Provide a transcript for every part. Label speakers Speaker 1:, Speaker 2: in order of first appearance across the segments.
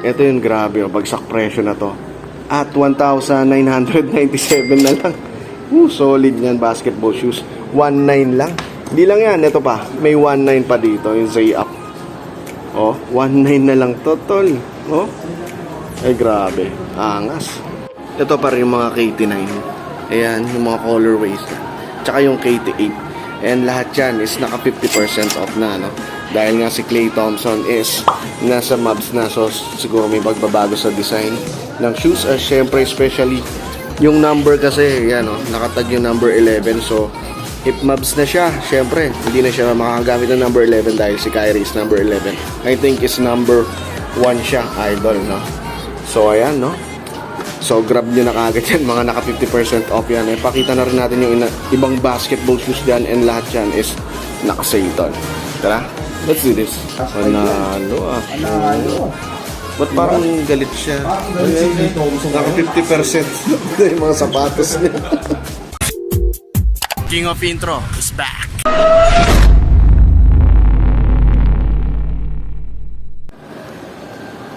Speaker 1: Ito yung grabe, oh, bagsak presyo na to. At 1,997 na lang. Uh, solid yan, basketball shoes. 1,900 lang. Di lang yan, ito pa. May 1,900 pa dito, yung Zay Up. Oh, 1,900 na lang to, tol. Oh, ay grabe, angas. Ito pa rin yung mga KT9. Ayan, yung mga colorways. Tsaka yung KT8. And lahat yan is naka 50% off na, no? Dahil nga si Clay Thompson is nasa Mavs na, so siguro may pagbabago sa design ng shoes. At syempre, especially yung number kasi, yan, no? Nakatag yung number 11. So, if Mavs na siya, syempre, hindi na siya makagamit ng number 11 dahil si Kyrie is number 11. I think is number 1 siya, idol, no? So, ayan, no? So, grab nyo na kagad yan. Mga naka 50% off yan. Eh, pakita na rin natin yung ina- ibang basketball shoes dyan and lahat yan is naka-sale. Tara, let's do this. Panalo ah. Ba't parang galit siya? Naka 50% yung mga sapatos niya.
Speaker 2: King of Intro is back.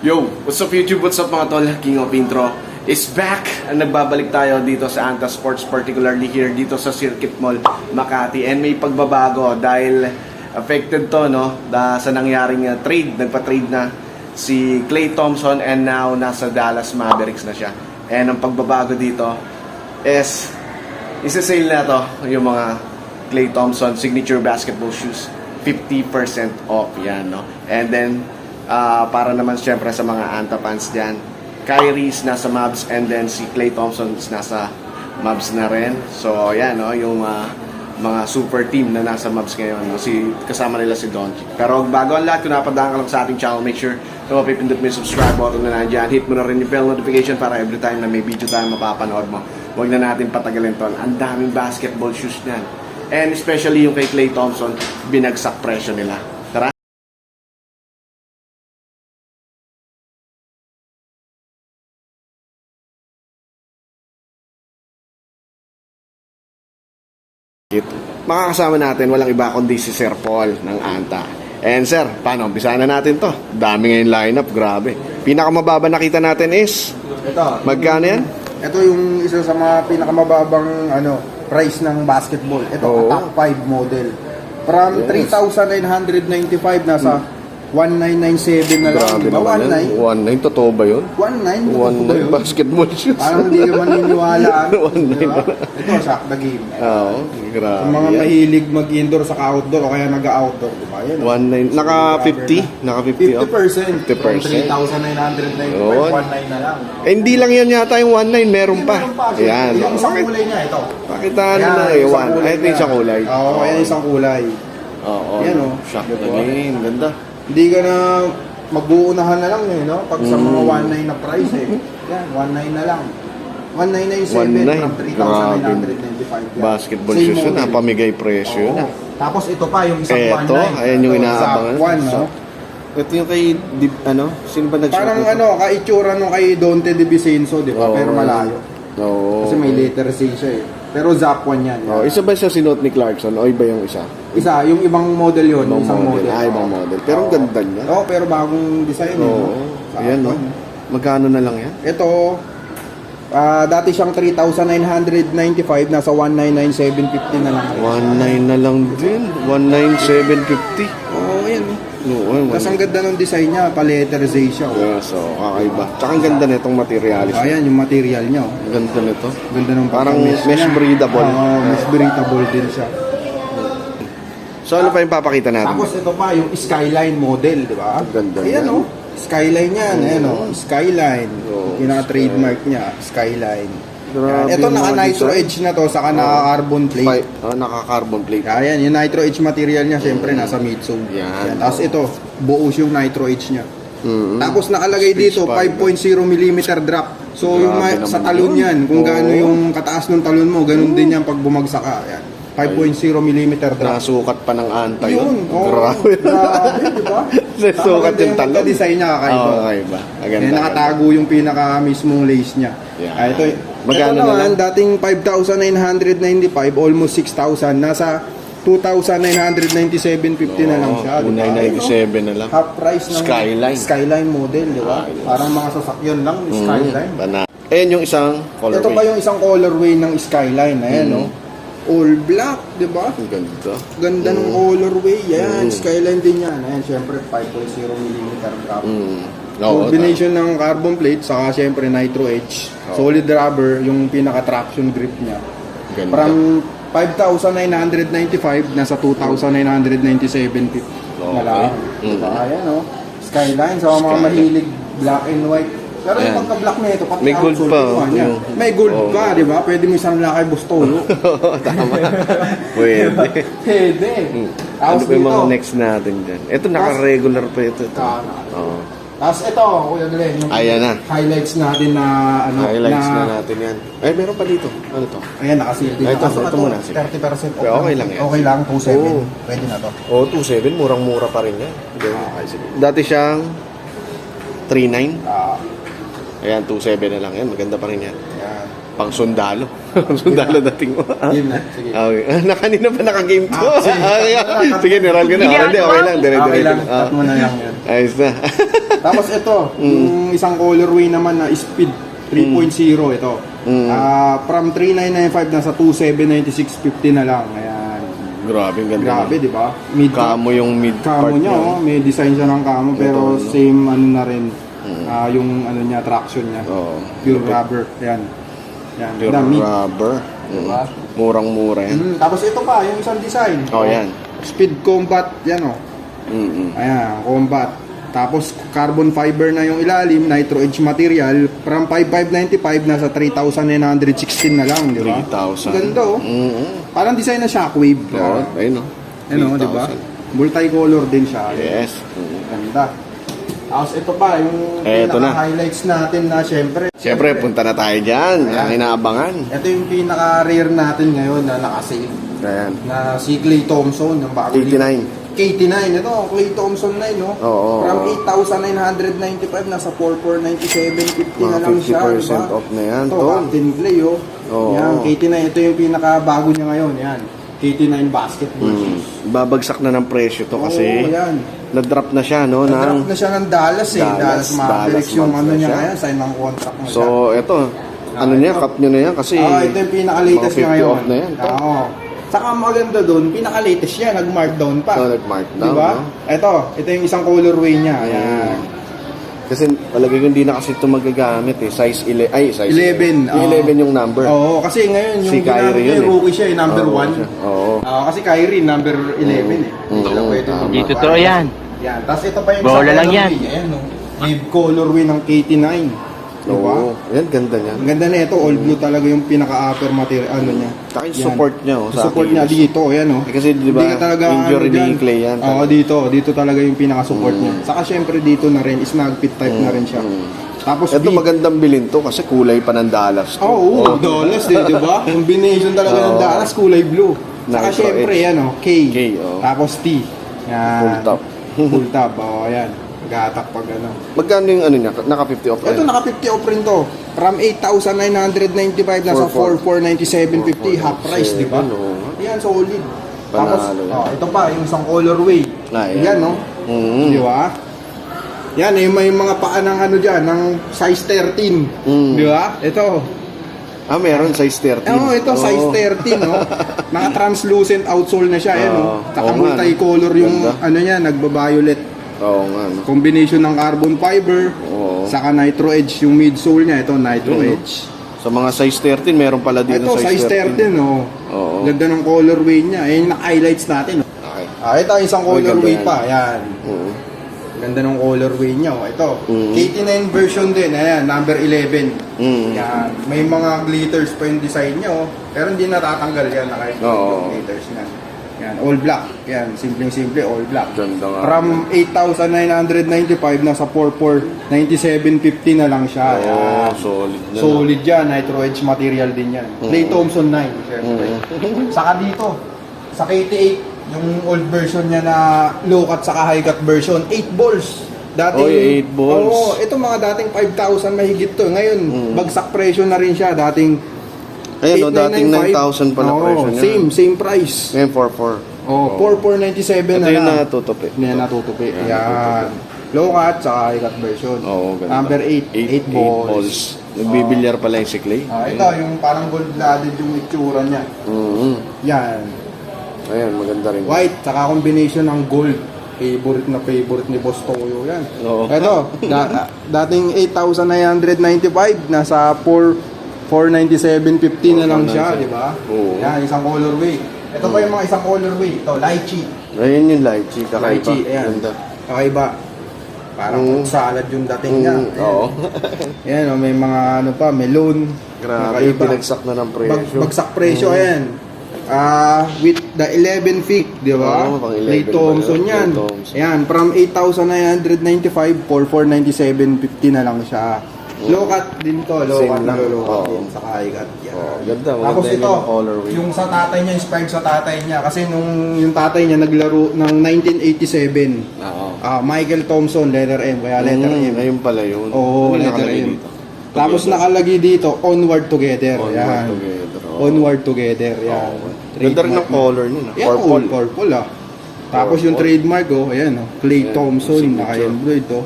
Speaker 1: Yo, what's up YouTube? What's up mga tol? King of Intro is back! Nagbabalik tayo dito sa Anta Sports, particularly here dito sa Circuit Mall, Makati. And may pagbabago dahil affected to no, da, sa nangyaring uh, trade. Nagpa-trade na si Clay Thompson and now nasa Dallas Mavericks na siya. And ang pagbabago dito is isa-sale na to yung mga Clay Thompson signature basketball shoes. 50% off yan, no? And then, ah, para naman syempre sa mga Anta fans dyan, Kyrie's nasa Mavs and then si Clay Thompson's nasa Mavs na rin. So, yan, no? Yung ah, mga super team na nasa Mavs ngayon, no? Si, kasama nila si Doncic. Pero bago ang lahat, kung ka lang sa ating channel, make sure na mapipindot mo yung subscribe button na nandyan. Hit mo na rin yung bell notification para every time na may video tayo mapapanood mo. Huwag na natin patagalin to. Ang daming basketball shoes niyan. And especially yung kay Clay Thompson, binagsak presyo nila. Makakasama natin, walang iba kundi si Sir Paul ng Anta. And sir, paano? Umpisahan na natin to. Dami ngayon lineup, grabe. Pinakamababa nakita natin is,
Speaker 3: Ito.
Speaker 1: magkano yan?
Speaker 3: Ito yung isa sa mga pinakamababang ano price ng basketball. Ito,
Speaker 1: Oo.
Speaker 3: Attack 5 model. From
Speaker 1: Yes.
Speaker 3: 3,995 nasa 1997 na lang.
Speaker 1: Grabe
Speaker 3: Di ba?
Speaker 1: naman yan. 1.9, totoo ba yun?
Speaker 3: 19?
Speaker 1: 1.9 basketball shoes.
Speaker 3: Parang hindi ka maniniwala. ano,
Speaker 1: 1.9
Speaker 3: di ba? Ito, the game.
Speaker 1: Oo, grabe.
Speaker 3: Yung mga
Speaker 1: yan.
Speaker 3: mahilig mag-indoor sa outdoor o kaya nag-outdoor, di ba? Yan.
Speaker 1: 1.9, naka 50? Naka 50 off.
Speaker 3: 50%.
Speaker 1: 50%.
Speaker 3: From 3,995,
Speaker 1: Yun.
Speaker 3: 19 na lang.
Speaker 1: Eh, hindi lang yan yata yung 1.9, meron pa.
Speaker 3: Meron pa.
Speaker 1: Ayan.
Speaker 3: Yung isang kulay niya, ito.
Speaker 1: pakitaan
Speaker 3: Ayan,
Speaker 1: na eh,
Speaker 3: isang
Speaker 1: one.
Speaker 3: kulay
Speaker 1: Ay, ito yung
Speaker 3: niya.
Speaker 1: isang kulay.
Speaker 3: Oo, ayan yung isang kulay.
Speaker 1: Oo.
Speaker 3: Ayan, oh.
Speaker 1: Shock
Speaker 3: Diba?
Speaker 1: the game. Ganda.
Speaker 3: Hindi ka na magbuunahan na lang eh, no? Pag sa
Speaker 1: Mm.
Speaker 3: mga 1.9 na price eh. Yan, 1.9 na lang. 1997
Speaker 1: 1.9,
Speaker 3: from 3,995. yan.
Speaker 1: Basketball
Speaker 3: Same
Speaker 1: shoes yun,
Speaker 3: model.
Speaker 1: napamigay presyo yun.
Speaker 3: Oo.
Speaker 1: ah.
Speaker 3: Tapos ito pa, yung isang
Speaker 1: Eto,
Speaker 3: 1.9.
Speaker 1: ayan yung
Speaker 3: Ito,
Speaker 1: inaabangan.
Speaker 3: Zap 1, no?
Speaker 1: Ito yung kay, Dib, ano, sino ba nag-shot
Speaker 3: Parang
Speaker 1: nito?
Speaker 3: ano, kaitsura nung kay Dante De Vicenzo, di ba?
Speaker 1: Oo.
Speaker 3: Pero malayo.
Speaker 1: Oo.
Speaker 3: Kasi may letter C siya eh. Pero Zap 1 yan.
Speaker 1: Oh, isa ba siya sinuot ni Clarkson o iba yung isa?
Speaker 3: Isa, yung ibang model yun.
Speaker 1: Ibang
Speaker 3: isang
Speaker 1: model.
Speaker 3: model.
Speaker 1: Ah, ibang model. Pero ang ganda niya.
Speaker 3: Oo, pero bagong design. eh,
Speaker 1: Oo.
Speaker 3: Sa
Speaker 1: Ayan, no? Magkano na lang yan?
Speaker 3: Ito, ah, dati siyang 3,995, nasa 199,750 na lang.
Speaker 1: 1.9 na lang din. 1.9,750.
Speaker 3: Oh, yan.
Speaker 1: Oo.
Speaker 3: Tapos ang ganda ng design niya, pa-letter Z siya. Oh.
Speaker 1: Yeah, so kakaiba. Tsaka ang ganda nitong materialis.
Speaker 3: Ayan, yung material niya. Oh.
Speaker 1: Ganda nito.
Speaker 3: Ganda ng
Speaker 1: Parang mesh breathable.
Speaker 3: Oo, mesh breathable din siya.
Speaker 1: So ano pa yung papakita natin?
Speaker 3: Tapos ito pa, yung Skyline model, di ba?
Speaker 1: Ganda
Speaker 3: Ayan,
Speaker 1: niya.
Speaker 3: oh. Skyline yan, ayan, oh. Skyline.
Speaker 1: Oo,
Speaker 3: Pinaka-trademark niya, Skyline.
Speaker 1: Grabe
Speaker 3: Ito
Speaker 1: yung mga
Speaker 3: naka-nitro
Speaker 1: design.
Speaker 3: edge na to, saka naka-carbon plate.
Speaker 1: Pi- oh, naka-carbon plate.
Speaker 3: Ayan, yung nitro edge material niya, syempre, nasa Mitsu.
Speaker 1: Yan.
Speaker 3: Tapos ito, buos yung nitro edge niya.
Speaker 1: Mm-hmm.
Speaker 3: Tapos nakalagay dito,
Speaker 1: spike.
Speaker 3: 5.0 mm drop. So, yung
Speaker 1: Grabe
Speaker 3: ma- sa
Speaker 1: naman
Speaker 3: talon
Speaker 1: yun.
Speaker 3: yan, kung
Speaker 1: Oo.
Speaker 3: gaano yung kataas ng talon mo, ganun din yan pag bumagsak ka. Ayan. 5.0 mm drop.
Speaker 1: Nasukat pa ng anta yun.
Speaker 3: Yun, oh,
Speaker 1: Grabe.
Speaker 3: grabe, di ba?
Speaker 1: Nasukat yung talon.
Speaker 3: design niya, kakaiba.
Speaker 1: Oo, kakaiba.
Speaker 3: Yan, nakatago yung pinaka mismong lace niya.
Speaker 1: Yan.
Speaker 3: Ah, ito,
Speaker 1: Magkano
Speaker 3: ito
Speaker 1: na lang?
Speaker 3: dating 5,995, almost 6,000. Nasa 2,997.50 na lang siya. di ba? Ayun, no?
Speaker 1: 997 na lang.
Speaker 3: Half price ng
Speaker 1: Skyline.
Speaker 3: Skyline model, di ba?
Speaker 1: Ayos.
Speaker 3: Parang mga sasakyan lang, yung Skyline.
Speaker 1: Bana. Ayan yung isang colorway.
Speaker 3: Ito pa yung isang colorway ng Skyline. Ayan,
Speaker 1: Mm.
Speaker 3: no? All black, di ba?
Speaker 1: Ang ganda.
Speaker 3: Ganda ng
Speaker 1: Mm.
Speaker 3: colorway. Yan,
Speaker 1: Mm.
Speaker 3: Skyline din yan. Ayan, syempre 5.0 mm drop.
Speaker 1: Mm. Oo,
Speaker 3: Combination ng carbon plate, saka syempre nitro edge.
Speaker 1: Oo.
Speaker 3: Solid rubber, yung pinaka-traction grip niya.
Speaker 1: Ganda.
Speaker 3: From 5,995, nasa 2,997 na lang.
Speaker 1: Okay. Mm.
Speaker 3: Diba? Ayan, oh. Skyline, sa mga
Speaker 1: Skyline.
Speaker 3: mahilig black and white. Pero yung pagka-black na ito, pati
Speaker 1: May gold
Speaker 3: outsole,
Speaker 1: pa,
Speaker 3: niya.
Speaker 1: Mm.
Speaker 3: May gold
Speaker 1: Oo.
Speaker 3: ka, di ba? Pwede mo isang lakay bustolo.
Speaker 1: Tama. Pwede.
Speaker 3: Pwede.
Speaker 1: Mm.
Speaker 3: Tapos
Speaker 1: Ano pa yung mga
Speaker 3: dito,
Speaker 1: next natin dyan? Ito, naka-regular pa ito. ito.
Speaker 3: Ah, naka-
Speaker 1: Oo.
Speaker 3: Tapos ito, Kuya Glenn, yung
Speaker 1: Ayan na.
Speaker 3: highlights natin na ano,
Speaker 1: Highlights na,
Speaker 3: na,
Speaker 1: natin yan. Ay, meron pa dito. Ano to?
Speaker 3: Ayan, nakasil din.
Speaker 1: Ay, ito, ito
Speaker 3: ito,
Speaker 1: muna, sige.
Speaker 3: 30% off.
Speaker 1: Pero okay lang yan.
Speaker 3: Okay lang, 2.7.
Speaker 1: Oo.
Speaker 3: Pwede na to.
Speaker 1: Oh, 2.7. Murang-mura pa rin yan. Okay, sige. Dati siyang 3.9.
Speaker 3: Ah,
Speaker 1: Ayan, 2.7 na lang yan. Maganda pa rin yan.
Speaker 3: yan.
Speaker 1: Pang sundalo. Pang sundalo dating mo.
Speaker 3: Yun na, sige.
Speaker 1: Okay. Ah, na kanina pa naka-game to.
Speaker 3: Ah, sige.
Speaker 1: Ah, sige, niral ko na. Ah, Hindi, okay lang. Dire,
Speaker 3: Okay
Speaker 1: dire,
Speaker 3: lang,
Speaker 1: Ah,
Speaker 3: mo na lang yan.
Speaker 1: Ayos na.
Speaker 3: Tapos ito,
Speaker 1: Mm.
Speaker 3: yung isang colorway naman na speed 3.0 ito.
Speaker 1: Mm.
Speaker 3: Ah, from 3,995 nasa 2,796.50 na lang. Ayan.
Speaker 1: Grabe, ang ganda.
Speaker 3: Grabe, di ba? Mid
Speaker 1: Kamo yung mid part
Speaker 3: niya, oh. may design siya ng camo pero
Speaker 1: Ito, no?
Speaker 3: same ano na rin.
Speaker 1: Mm.
Speaker 3: Ah, yung ano niya, traction niya.
Speaker 1: Oo.
Speaker 3: Pure rubber. Yan. Yan. Dami.
Speaker 1: rubber.
Speaker 3: Diba?
Speaker 1: Mm. Murang-mura yan.
Speaker 3: Mm, tapos ito pa, yung isang design.
Speaker 1: Oh, yan.
Speaker 3: Speed Combat, yan oh.
Speaker 1: Mm-mm.
Speaker 3: Ayan, Combat. Tapos carbon fiber na yung ilalim, nitro edge material. From 5,595 nasa 3,916 na lang, di ba?
Speaker 1: 3,000.
Speaker 3: Ganda oh.
Speaker 1: Mm-mm.
Speaker 3: Parang design na shockwave.
Speaker 1: Oo, ayun o.
Speaker 3: Ano, di ba? Multicolor din siya.
Speaker 1: Yes. Mm.
Speaker 3: Ganda. Tapos ito pa, yung
Speaker 1: Eto na.
Speaker 3: highlights natin na syempre.
Speaker 1: Siyempre, punta na tayo dyan. Ang inaabangan.
Speaker 3: Ito yung pinaka-rare natin ngayon na nakasave.
Speaker 1: Ayan.
Speaker 3: Na si Clay Thompson, yung bago
Speaker 1: 89.
Speaker 3: KT9, ito, Clay Thompson 9, no?
Speaker 1: Oo,
Speaker 3: From
Speaker 1: oo.
Speaker 3: 8,995, nasa 4497.50 na
Speaker 1: Mga
Speaker 3: lang siya,
Speaker 1: 50%
Speaker 3: diba?
Speaker 1: off na yan,
Speaker 3: Ito,
Speaker 1: tol.
Speaker 3: Captain Clay, oh.
Speaker 1: Oo.
Speaker 3: Yan, KT9, ito yung pinaka-bago niya ngayon, yan. KT9 basketball shoes.
Speaker 1: Babagsak na ng presyo to kasi
Speaker 3: Oo, yan.
Speaker 1: na-drop na siya, no?
Speaker 3: Nag-drop
Speaker 1: Ng,
Speaker 3: na siya ng Dallas, eh.
Speaker 1: Dallas,
Speaker 3: Dallas, Mavericks,
Speaker 1: Dallas
Speaker 3: yung
Speaker 1: Mavericks
Speaker 3: ano
Speaker 1: na
Speaker 3: niya
Speaker 1: siya.
Speaker 3: ngayon, sign ng contract na siya.
Speaker 1: so. Ano
Speaker 3: Ah,
Speaker 1: niya,
Speaker 3: ito.
Speaker 1: cut nyo na yan kasi
Speaker 3: Ah, ito yung pinaka-latest
Speaker 1: mga
Speaker 3: niya
Speaker 1: 50
Speaker 3: ngayon.
Speaker 1: off na yan. to.
Speaker 3: Oo. Saka maganda doon, pinaka-latest niya, nag-markdown pa.
Speaker 1: So, nag-markdown,
Speaker 3: Diba?
Speaker 1: no?
Speaker 3: Ito, ito yung isang colorway niya. Ayan.
Speaker 1: Kasi palagay ko hindi na kasi ito magagamit eh. Size 11. Ay, size
Speaker 3: 11.
Speaker 1: Yung
Speaker 3: oo.
Speaker 1: 11 yung number.
Speaker 3: Oo, kasi ngayon yung
Speaker 1: Si Kyrie
Speaker 3: ginamit niya,
Speaker 1: yun eh.
Speaker 3: rookie siya, eh, number
Speaker 1: Oo,
Speaker 3: 1.
Speaker 1: siya. Oo.
Speaker 3: kasi Kyrie, number 11 eh.
Speaker 1: Mm.
Speaker 3: Hindi lang
Speaker 1: Mm.
Speaker 3: pwede.
Speaker 1: Tama.
Speaker 2: Hindi totoo yan.
Speaker 3: Yan. Tapos ito pa yung
Speaker 2: Bola lang yan.
Speaker 3: colorway. Ayan, no? Yung colorway ng KT9. Diba?
Speaker 1: Oo. Yan, ganda niya.
Speaker 3: Ang ganda na ito, all blue talaga yung pinaka-upper material, ano niya.
Speaker 1: Saka yung
Speaker 3: Yan.
Speaker 1: support niya, oh, sa
Speaker 3: support niya
Speaker 1: Achilles.
Speaker 3: dito, ayan oh.
Speaker 1: Eh, kasi, di ba,
Speaker 3: Hindi ka talaga,
Speaker 1: injury
Speaker 3: ano
Speaker 1: ni
Speaker 3: dyan.
Speaker 1: Clay yan.
Speaker 3: Oo, dito. Dito talaga yung pinaka-support
Speaker 1: Mm.
Speaker 3: niya. Saka syempre dito na rin, snag fit type na rin siya.
Speaker 1: Mm.
Speaker 3: Tapos
Speaker 1: Ito
Speaker 3: B-
Speaker 1: magandang bilhin to kasi kulay pa ng Dallas to.
Speaker 3: Oo, oh, Dallas eh, di ba? Combination talaga ng
Speaker 1: Oo.
Speaker 3: Dallas, kulay blue. Saka
Speaker 1: Nitro
Speaker 3: syempre,
Speaker 1: edge.
Speaker 3: yan oh, K.
Speaker 1: K, oh.
Speaker 3: Tapos T. Yan.
Speaker 1: Full top.
Speaker 3: Full top, oh, yan. Gatak pag ano.
Speaker 1: Magkano yung ano niya? Naka 50 off.
Speaker 3: Ito, naka 50 off rin to. From 8,995 nasa 4,497.50 half price, di ba?
Speaker 1: Oo.
Speaker 3: Yan, solid. Tapos, oh, ito pa, yung isang colorway.
Speaker 1: Ah, yan.
Speaker 3: yan, no?
Speaker 1: Mm.
Speaker 3: Di ba? Yan, eh, may mga paa ng ano dyan, ng size 13.
Speaker 1: Mm.
Speaker 3: Di ba? Ito.
Speaker 1: Ah, meron size 13.
Speaker 3: Oh, ito, size
Speaker 1: Oo.
Speaker 3: 13, no? Naka-translucent outsole na siya, yan, no?
Speaker 1: Oo.
Speaker 3: Saka
Speaker 1: Oo
Speaker 3: multicolor yung,
Speaker 1: Ganda.
Speaker 3: ano niya, nagba-violet.
Speaker 1: Oo nga, no?
Speaker 3: Combination ng carbon fiber,
Speaker 1: Oo.
Speaker 3: saka nitro edge, yung midsole niya, ito, nitro
Speaker 1: Yun, no?
Speaker 3: edge.
Speaker 1: Sa mga size 13, meron pala dito
Speaker 3: Ito, size 13, no?
Speaker 1: Oo.
Speaker 3: Ganda ng colorway niya. Ayan yung highlights natin. no?
Speaker 1: Okay.
Speaker 3: Ah, ito isang
Speaker 1: Ay,
Speaker 3: colorway
Speaker 1: yan.
Speaker 3: pa. Ayan.
Speaker 1: Oo.
Speaker 3: Ganda ng colorway niya. Oh. Ito.
Speaker 1: Mm.
Speaker 3: KT9 version din. Ayan, number 11.
Speaker 1: Mm.
Speaker 3: Yan. May mga glitters pa yung design niya. Oh. Pero hindi natatanggal yan. Naka
Speaker 1: Oo.
Speaker 3: glitters na. Yan, all black. Yan, simpleng-simple, all black.
Speaker 1: Ganda nga.
Speaker 3: From 8,995 nasa 4,497.50 na lang siya.
Speaker 1: Oo,
Speaker 3: Yan.
Speaker 1: solid na.
Speaker 3: Solid yan, nitro edge material din yan.
Speaker 1: Mm.
Speaker 3: Clay Thompson 9, syempre. Saka dito, sa KT8, yung old version niya na low cut saka high cut version, 8 balls. Dating,
Speaker 1: Oy, 8 balls.
Speaker 3: Oo, ito mga dating 5,000 mahigit to. Ngayon,
Speaker 1: Mm.
Speaker 3: bagsak presyo na rin siya. Dating
Speaker 1: Ayun, no, dating
Speaker 3: 8,995.
Speaker 1: 9,000 pala
Speaker 3: Oo,
Speaker 1: presyo niya.
Speaker 3: Same, same price.
Speaker 1: Ngayon, 4-4.
Speaker 3: Oh, 4497
Speaker 1: Ito
Speaker 3: na
Speaker 1: yung
Speaker 3: lang.
Speaker 1: natutupi.
Speaker 3: Hindi na natutupi.
Speaker 1: Yan,
Speaker 3: Yan. Low cut, saka high cut version.
Speaker 1: Oo, ganda.
Speaker 3: Number 8, 8 balls.
Speaker 1: Nagbibilyar pala yung si Clay.
Speaker 3: Ah, ito, yung parang gold-blooded yung itsura niya.
Speaker 1: Mhm.
Speaker 3: Yan.
Speaker 1: Ayan, maganda rin.
Speaker 3: White, saka combination ng gold. Favorite na favorite ni Boss Toyo yan.
Speaker 1: Oo.
Speaker 3: Ito, da- dating 8,995, nasa 4 497.50 na lang siya, di ba?
Speaker 1: Oo.
Speaker 3: Yan, isang colorway. Ito pa yung mga isang colorway. Ito, lychee.
Speaker 1: Ayun yung lychee, kakaiba.
Speaker 3: Lychee, ayan.
Speaker 1: Ganda.
Speaker 3: Kakaiba. Parang
Speaker 1: Mm.
Speaker 3: salad yung dating niya.
Speaker 1: Mm, Oo.
Speaker 3: Ayan, oh, may mga ano pa, melon.
Speaker 1: Grabe,
Speaker 3: Kakaiba.
Speaker 1: pinagsak na ng
Speaker 3: Bag,
Speaker 1: presyo.
Speaker 3: bagsak presyo,
Speaker 1: Mm.
Speaker 3: ayan. Ah, with the 11 feet, di ba?
Speaker 1: Oo, pang 11
Speaker 3: Clay Thompson yan.
Speaker 1: Clay Thompson.
Speaker 3: Ayan, from 8,995 for 497.50 na lang siya. Low cut din to, low
Speaker 1: Same
Speaker 3: cut na
Speaker 1: lang.
Speaker 3: low cut
Speaker 1: Oo.
Speaker 3: din sa high cut. Yan.
Speaker 1: Oo, ganda, maganda
Speaker 3: Tapos
Speaker 1: yun
Speaker 3: ito,
Speaker 1: yung colorway.
Speaker 3: yung sa tatay niya, inspired sa tatay niya. Kasi nung yung tatay niya naglaro ng 1987.
Speaker 1: Oo.
Speaker 3: Ah, Michael Thompson, letter M, kaya letter
Speaker 1: Mm,
Speaker 3: M.
Speaker 1: Ayun pala yun.
Speaker 3: Oo,
Speaker 1: Ano
Speaker 3: letter
Speaker 1: nakalagay
Speaker 3: M.
Speaker 1: dito?
Speaker 3: Tapos
Speaker 1: Together.
Speaker 3: nakalagay dito, onward together.
Speaker 1: Onward
Speaker 3: yan.
Speaker 1: together. oo.
Speaker 3: Onward together, yan.
Speaker 1: Oo. Ganda rin ng color nun. ah.
Speaker 3: Yan,
Speaker 1: Purple.
Speaker 3: purple. purple ah. Tapos yung
Speaker 1: Purple.
Speaker 3: trademark oh, ayan oh, Clay
Speaker 1: Ayan,
Speaker 3: Thompson,
Speaker 1: signature.
Speaker 3: naka-embroid oh.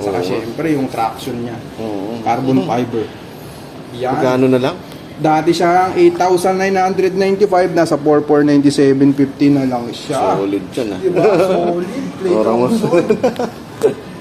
Speaker 3: Saka
Speaker 1: Oo.
Speaker 3: syempre yung traction niya,
Speaker 1: Oo.
Speaker 3: carbon fiber. Yan.
Speaker 1: Magkano na lang?
Speaker 3: Dati siyang 8,995, nasa 4497.50 na lang siya.
Speaker 1: Solid dyan ah.
Speaker 3: Diba? Solid. Clay
Speaker 1: Orang mo.